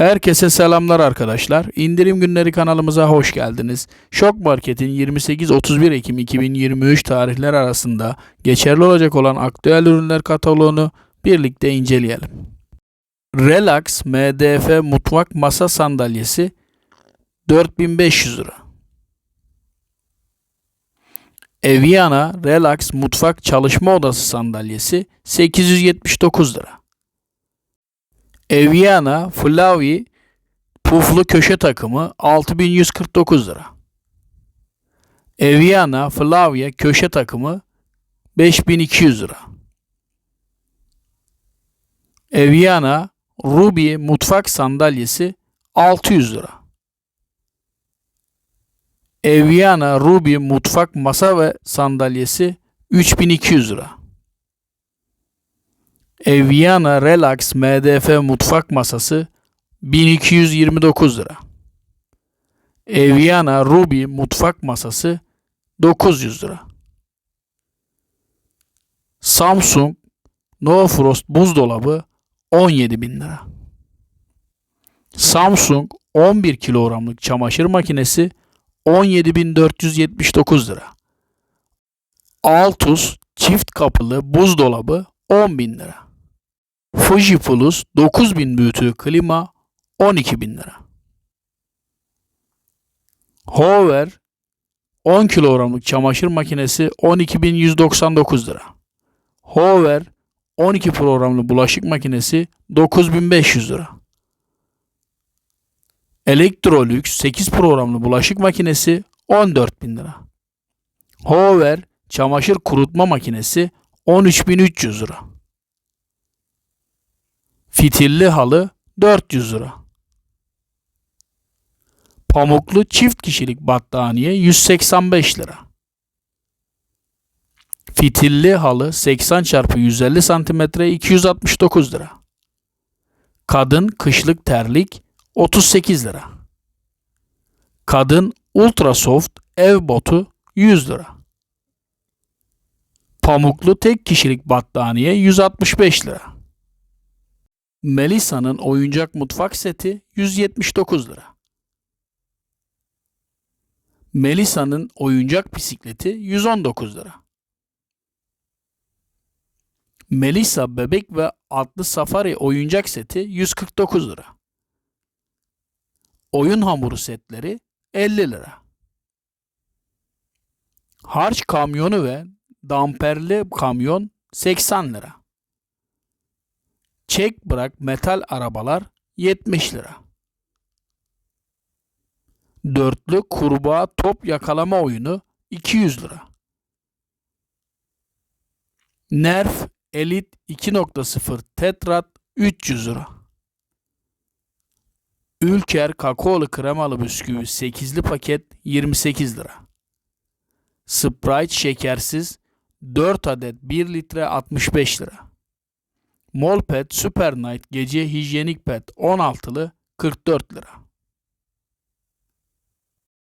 Herkese selamlar arkadaşlar. İndirim günleri kanalımıza hoş geldiniz. Şok Market'in 28-31 Ekim 2023 tarihler arasında geçerli olacak olan aktüel ürünler kataloğunu birlikte inceleyelim. Relax MDF mutfak masa sandalyesi 4500 lira. Eviana Relax mutfak çalışma odası sandalyesi 879 lira. Eviana Flavi puflu köşe takımı 6149 lira. Eviana Flavia köşe takımı 5200 lira. Eviana Ruby mutfak sandalyesi 600 lira. Eviana Ruby mutfak masa ve sandalyesi 3200 lira. Eviana Relax MDF mutfak masası 1229 lira. Eviana Ruby mutfak masası 900 lira. Samsung No Frost buzdolabı 17 bin lira. Samsung 11 kilogramlık çamaşır makinesi 17.479 lira. Altus çift kapılı buzdolabı 10 bin lira. Fuji Plus 9000 büyütü klima 12 bin lira. Hover 10 kilogramlık çamaşır makinesi 12.199 lira. Hover 12 programlı bulaşık makinesi 9500 lira. Electrolux 8 programlı bulaşık makinesi 14.000 lira. Hover çamaşır kurutma makinesi 13.300 lira. Fitilli halı 400 lira. Pamuklu çift kişilik battaniye 185 lira. Fitilli halı 80 x 150 cm 269 lira. Kadın kışlık terlik 38 lira. Kadın ultra soft ev botu 100 lira. Pamuklu tek kişilik battaniye 165 lira. Melisa'nın oyuncak mutfak seti 179 lira. Melisa'nın oyuncak bisikleti 119 lira. Melisa bebek ve atlı safari oyuncak seti 149 lira. Oyun hamuru setleri 50 lira. Harç kamyonu ve damperli kamyon 80 lira. Çek bırak metal arabalar 70 lira. Dörtlü kurbağa top yakalama oyunu 200 lira. Nerf Elite 2.0 Tetrat 300 lira. Ülker kakaolu kremalı bisküvi 8'li paket 28 lira. Sprite şekersiz 4 adet 1 litre 65 lira. Molpet Super Night gece hijyenik pet 16'lı 44 lira.